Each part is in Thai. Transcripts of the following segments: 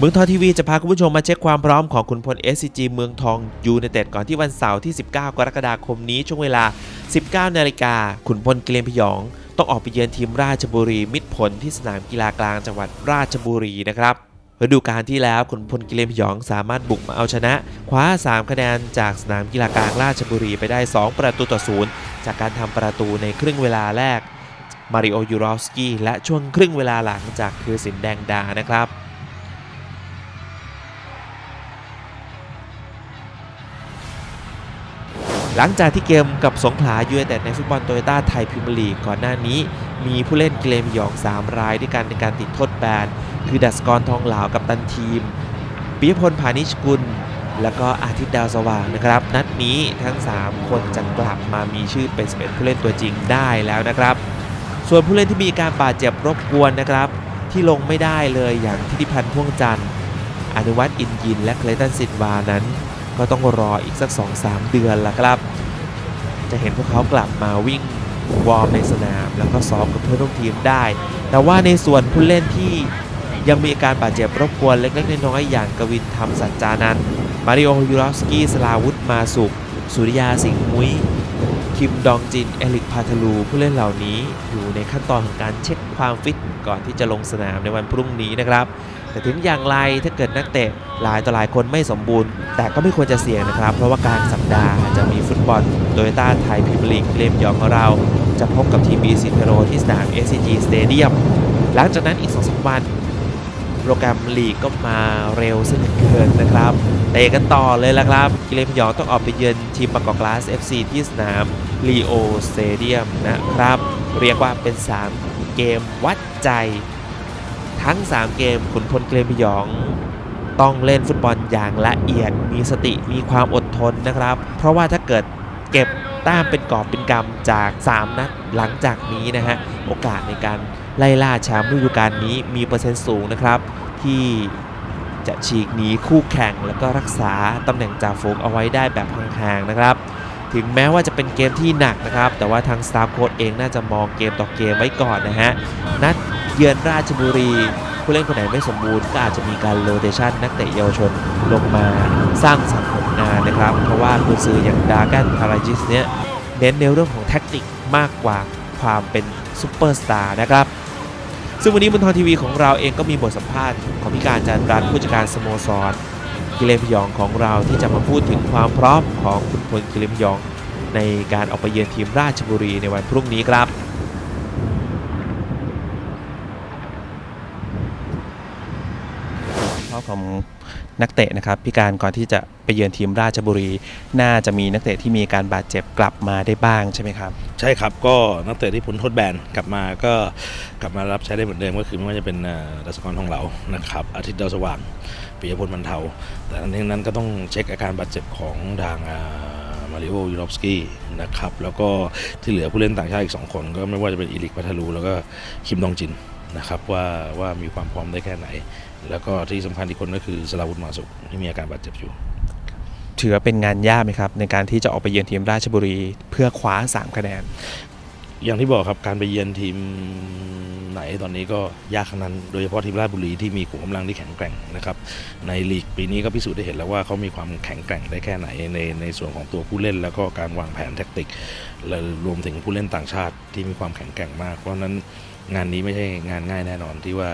เมืองทองทีวีจะพาคุณผู้ชมมาเช็คความพร้อมของขุนพล SCG เมืองทองยูไนเต็ดก่อนที่วันเสาร์ที่ 19 กรกฎาคมนี้ช่วงเวลา 19 นาฬิกาขุนพลเกลียนพยอง ต้องออกไปเยือนทีมราชบุรี มิตรผลที่สนามกีฬากลางจังหวัดราชบุรีนะครับฤดูกาลที่แล้วขุนพลเกลียนพยองสามารถบุกมาเอาชนะ คว้า 3 คะแนนจากสนามกีฬากลางราชบุรีไปได้ 2 ประตูต่อศูนย์จากการทำประตูในครึ่งเวลาแรกมาริโอยูรอฟสกี้และช่วงครึ่งเวลาหลังจากคือสินแดงดานะครับ หลังจากที่เกมกับสงขลายูไนเต็ดในฟุตบอลโตโยต้าไทยพรีเมียร์ลีกก่อนหน้านี้ มีผู้เล่นเกมหยอง 3 รายด้วยกันในการติดโทษแบน คือดัสกรทองเหลากับตันทีมปิยพลพานิชกุล แล้วก็อาทิตย์ดาวสว่างนะครับ นัดนี้ทั้ง 3 คนจะกลับมามีชื่อเป็น11ผู้เล่นตัวจริงได้แล้วนะครับ ส่วนผู้เล่นที่มีการบาดเจ็บรบกวนนะครับ ที่ลงไม่ได้เลยอย่างทิติพันธ์พ่วงจันทร์อนุวัตอินยิน และเคลตันซินวานั้น ก็ต้องรออีกสัก 2-3 เดือนละครับ จะเห็นพวกเขากลับมาวิ่งวอร์มในสนาม แล้วก็ซ้อมกับเพื่อนร่วมทีมได้ แต่ว่าในส่วนผู้เล่นที่ยังมีอาการบาดเจ็บรบกวนเล็กๆน้อยๆอย่างกวินธรรมสัจจานันมาริโอยูรอฟสกี้สลาวุธมาสุกสุริยาสิงห์มุ้ย คิมดองจิน เอลิกพาทาลูผู้เล่นเหล่านี้อยู่ในขั้นตอนของการเช็คความฟิตก่อนที่จะลงสนามในวันพรุ่งนี้นะครับ แต่ถึงอย่างไรถ้าเกิดนักเตะหลายต่อหลายคนไม่สมบูรณ์ แต่ก็ไม่ควรจะเสี่ยงนะครับ เพราะว่ากลางสัปดาห์จะมีฟุตบอลโตโยต้าไทยพรีเมียร์ลีกเกมยองของเรา จะพบกับทีมบีซีเทโรที่สนาม SCG Stadium หลังจากนั้นอีก2-3วัน โปรแกรมลีกก็มาเร็วซะเหลือเกินนะครับเตะกันต่อเลยละครับกิเลนพยองต้องออกไปเยือนทีมบากอกกลาส FC ที่สนามลีโอสเตเดียมนะครับ เรียกว่าเป็น 3 เกมวัดใจ ทั้ง 3 เกมขุนพลเกรมพยองต้องเล่นฟุตบอลอย่างละเอียด มีสติมีความอดทนนะครับ เพราะว่าถ้าเกิดเก็บแต้มเป็นกอบเป็นกำจาก 3 นัดหลังจากนี้นะฮะโอกาสในการ ไล่ล่าแชมป์ฤดูกาลนี้มีเปอร์เซ็นต์สูงนะครับ ที่จะฉีกหนีคู่แข่ง แล้วก็รักษาตำแหน่งจ่าฝูงเอาไว้ได้แบบห่างๆนะครับ ถึงแม้ว่าจะเป็นเกมที่หนักนะครับ แต่ว่าทางสตาร์โค้ดเองน่าจะมองเกมต่อเกมไว้ก่อนนะฮะนัดเยือนราชบุรีผู้เล่นคนไหนไม่สมบูรณ์ก็อาจจะมีการโรเตชันนักเตะเยาวชนลงมาสร้างสรรค์ผลงานนะครับ เพราะว่าคุณซื้ออย่างดากันพาราจิสเนี่ยเน้นในเรื่องของแท็กติกมากกว่าความเป็นซูเปอร์สตาร์นะครับ ซึ่งวันนี้บนทอทีวีของเราเองก็มีบทสัมภาษณ์ของพิการจันรัตน์ผู้จัดการสโมสรกิเลนพยองของเราที่จะมาพูดถึงความพร้อมของคุณพลกิเลนพยอง ในการออกไปเยือนทีมราชบุรีในวันพรุ่งนี้ครับ เพราะ ของนักเตะนะครับพิการก่อนที่จะไปเยือนทีมราชบุรี น่าจะมีนักเตะที่มีการบาดเจ็บกลับมาได้บ้างใช่ไหมครับ ใช่ครับก็นักเตะที่พ้นโทษแบนกลับมาก็กลับมารับใช้ได้เหมือนเดิมก็คือไม่ว่าจะเป็นเอ่อดัชกรทองเหลานะครับอาทิตย์ดาวสว่างปิยพลบรรเทา แต่ทั้งนี้นั้นก็ต้องเช็คอาการบาดเจ็บของทางมาริโอยูรอฟสกี้นะครับแล้วก็ที่เหลือผู้เล่นต่างชาติอีก 2 คน ก็ไม่ว่าจะเป็นอีลิกพัทลูแล้วก็คิมดองจิน นะครับว่าว่ามีความพร้อมได้แค่ไหน แล้วก็ที่สำคัญอีกคนก็คือสลาวุธมาสุกที่มีอาการบาดเจ็บอยู่ ถือว่าเป็นงานยากไหมครับ ในการที่จะออกไปเยือนทีมราชบุรีเพื่อคว้า 3 คะแนน อย่างที่บอกครับการไปเยือนทีม ไหนตอนนี้ก็ยากขนั้นโดยเฉพาะทีมราชบุรีที่มีขุมกำลังที่แข็งแกร่งนะครับในลีกปีนี้ก็พิสูจน์ได้เห็นแล้วว่าเขามีความแข็งแกร่งได้แค่ไหนในในส่วนของตัวผู้เล่น แล้วก็การวางแผนแท็กติกและรวมถึงผู้เล่นต่างชาติที่มีความแข็งแกร่งมาก เพราะฉะนั้นงานนี้ไม่ใช่งานง่ายแน่นอนที่ว่า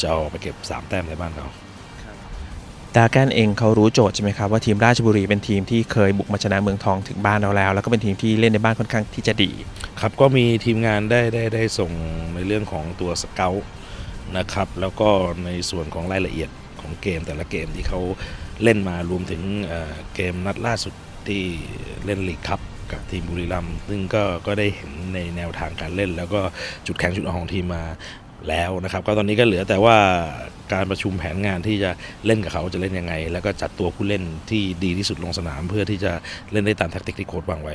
จะเอาไปเก็บ 3 แต้มในบ้านเขา ดาแกนเองเขารู้โจทย์ใช่ไหมครับว่าทีมราชบุรีเป็นทีมที่เคยบุกมาชนะเมืองทองถึงบ้านเราแล้ว แล้วก็เป็นทีมที่เล่นในบ้านค่อนข้างที่จะดี ครับก็มีทีมงานได้ได้ได้ส่งในเรื่องของตัวสเกลนะครับแล้วก็ในส่วนของรายละเอียดของเกมแต่ละเกมที่เขาเล่นมารวมถึงเเกมนัดล่าสุดที่เล่นลีกคัพกับทีมบุรีรัมย์ซึ่งก็ก็ได้เห็นในแนวทางการเล่น แล้วก็จุดแข็งจุดอ่อนของทีมมา แล้วนะครับ ก็ตอนนี้ก็เหลือแต่ว่าการประชุมแผนงานที่จะเล่นกับเขาจะเล่นยังไง แล้วก็จัดตัวผู้เล่นที่ดีที่สุดลงสนาม เพื่อที่จะเล่นได้ตามแทคติกที่โค้ชวางไว้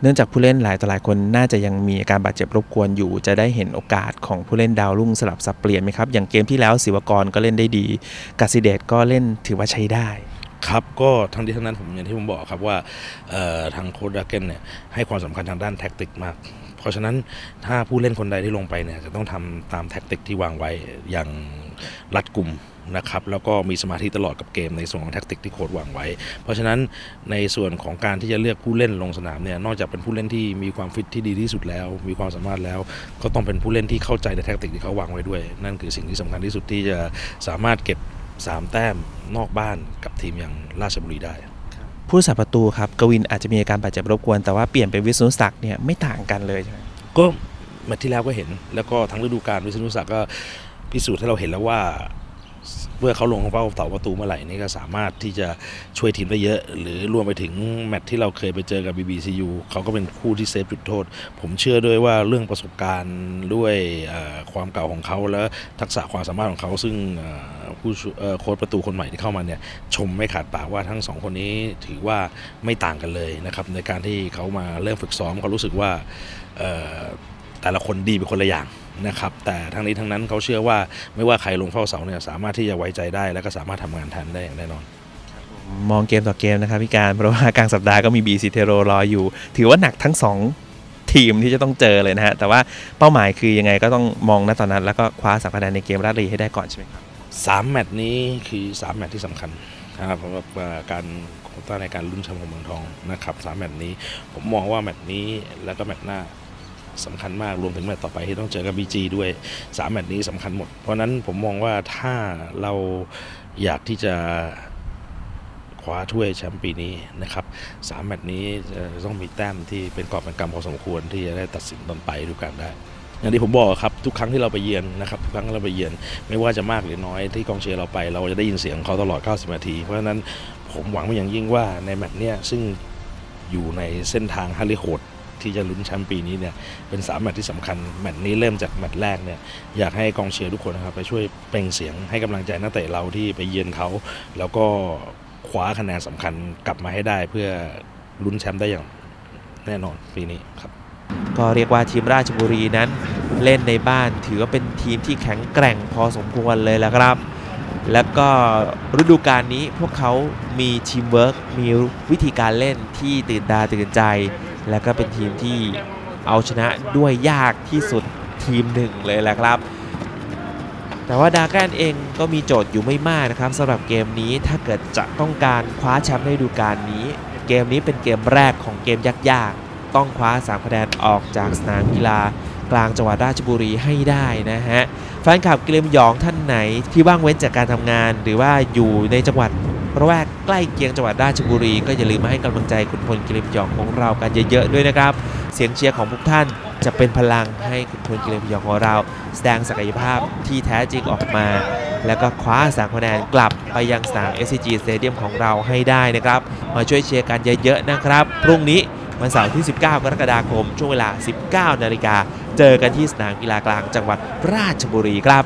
เนื่องจากผู้เล่นหลายต่อหลายคนน่าจะยังมีอาการบาดเจ็บรบกวนอยู่ จะได้เห็นโอกาสของผู้เล่นดาวรุ่งสลับสับเปลี่ยนไหมครับอย่างเกมที่แล้วศิวกรก็เล่นได้ดีกสิเดชก็เล่นถือว่าใช้ได้ครับก็ทั้งนี้ทั้งนั้นผมอย่างที่ผมบอกครับว่าเอ่อทางโค้ชดาเกนเนี่ยให้ความสำคัญทางด้านแท็กติกมากพ ราะฉะนั้นถ้าผู้เล่นคนใดที่ลงไปเนี่ยจะต้องทำตามแท็กติกที่วางไว้อย่างรัดกุมนะครับแล้วก็มีสมาธิตลอดกับเกมในส่วนของแท็กติกที่โค้ดวางไว้ เพราะฉะนั้นในส่วนของการที่จะเลือกผู้เล่นลงสนามเนี่ยนอกจากเป็นผู้เล่นที่มีความฟิตที่ดีที่สุดแล้ว มีความสามารถแล้ว ก็ต้องเป็นผู้เล่นที่เข้าใจในแท็กติกที่เขาวางไว้ด้วย นั่นคือสิ่งที่สำคัญที่สุดที่จะสามารถเก็บ 3 แต้มนอกบ้านกับทีมอย่างราชบุรีได้ ผู้สาประตูครับกวินอาจจะมีอาการบาดเจ็บรบกวนแต่ว่าเปลี่ยนเป็นวิษณุศักดิ์เนี่ยไม่ต่างกันเลยใช่ไหมก็มาที่แล้วก็เห็นแล้วก็ทั้งฤดูกาลวิษณุศักดิ์ก็พิสูจน์ให้เราเห็นแล้วว่า เมื่อเขาลงเป้าเสาประตูเมื่อไหร่นี่ก็สามารถที่จะช่วยทีมได้เยอะ หรือรวมไปถึงแมตช์ที่เราเคยไปเจอกับ BBCU เขาก็เป็นคู่ที่เซฟจุดโทษ ผมเชื่อด้วยว่าเรื่องประสบการณ์ด้วยความเก่าของเขาและทักษะความสามารถของเขาซึ่งผู้โค้ชประตูคนใหม่ที่เข้ามาเนี่ยชมไม่ขาดปากว่าทั้งสองคนนี้ถือว่าไม่ต่างกันเลยนะครับในการที่เขามาเริ่มฝึกซ้อมเขารู้สึกว่า แต่ละคนดีเป็นคนละอย่างนะครับ แต่ทั้งนี้ทั้งนั้นเขาเชื่อว่าไม่ว่าใครลงเฝ้าเสาเนี่ยสามารถที่จะไว้ใจได้ และก็สามารถทำงานแทนได้อย่างแน่นอน มองเกมต่อเกมนะครับพี่การเพราะว่ากลางสัปดาห์ก็มีบีซีเทโรรออยู่ ถือว่าหนักทั้งสองทีมที่จะต้องเจอเลยนะฮะแต่ว่าเป้าหมายคือยังไงก็ต้องมองณตอนนั้นแล้วก็คว้าสามคะแนนในเกมราชบุรีให้ได้ก่อนใช่ไหมครับสามแมตช์นี้คือสามแมตช์ที่สำคัญนะครับสำหรับอ่าการโควต้าในการลุ้นแชมป์ของเมืองทองนะครับสามแมตช์นี้ผมมองว่าแมตช์นี้แล้วก็แมตช์หน้า สำคัญมากรวมถึงแมตช์ต่อไปที่ต้องเจอกับบีจีด้วยสามแมตช์นี้สำคัญหมด เพราะนั้นผมมองว่าถ้าเราอยากที่จะคว้าถ้วยแชมป์ปีนี้นะครับสามแมตช์นี้จะต้องมีแต้มที่เป็นกรอบเป็นกำพอสมควรที่จะได้ตัดสินตอนไปดูกันได้อย่างที่ผมบอกครับทุกครั้งที่เราไปเยือนนะครับทุกครั้งที่เราไปเยือน ไม่ว่าจะมากหรือน้อยที่กองเชียร์เราไป เราจะได้ยินเสียงเขาตลอด 90 นาที เพราะฉะนั้นผมหวังเป็นอย่างยิ่งว่าในแมตช์เนี้ยซึ่งอยู่ในเส้นทางฮาริโหด ที่จะลุ้นแชมป์ปีนี้เนี่ยเป็นสามแมตช์ที่สำคัญแมตช์นี้เริ่มจากแมตช์แรกเนี่ยอยากให้กองเชียร์ทุกคนนะครับไปช่วยเปล่งเสียงให้กำลังใจนักเตะเราที่ไปเยือนเขา แล้วก็คว้าคะแนนสำคัญกลับมาให้ได้เพื่อลุ้นแชมป์ได้อย่างแน่นอนปีนี้ครับก็เรียกว่าทีมราชบุรีนั้นเล่นในบ้านถือว่าเป็นทีมที่แข็งแกร่งพอสมควรเลยแหละครับ แล้วก็ฤดูกาลนี้พวกเขามีทีมเวิร์กมีวิธีการเล่นที่ตื่นตาตื่นใจ และก็เป็นทีมที่เอาชนะด้วยยากที่สุดทีมหนึ่งเลยแหละครับ แต่ว่าดาแกนเองก็มีโจทย์อยู่ไม่มากนะครับสำหรับเกมนี้ถ้าเกิดจะต้องการคว้าแชมป์ในฤดูกาลนี้ เกมนี้เป็นเกมแรกของเกมยากๆ ต้องคว้า3คะแนนออกจากสนามกีฬากลางจังหวัดราชบุรีให้ได้นะฮะแฟนคลับกิเลมหยองท่านไหนที่ว่างเว้นจากการทำงาน หรือว่าอยู่ในจังหวัด ระแวกใกล้เคียงจังหวัดราชบุรี ก็อย่าลืมมาให้กำลังใจคุณพลกิเลมหยองของเรากันเยอะๆด้วยนะครับ เสียงเชียร์ของพวกท่านจะเป็นพลังให้คุณพลกิเลมหยองของเรา แสดงศักยภาพที่แท้จริงออกมา แล้วก็คว้าสามคะแนนกลับไปยังสนาม SCG Stadium ของเราให้ได้นะครับ มาช่วยเชียร์กันเยอะๆนะครับ พรุ่งนี้วันเสาร์ที่ 19 กรกฎาคม ช่วงเวลา 19 นาฬิกา เจอกันที่สนามกีฬากลางจังหวัดราชบุรีครับ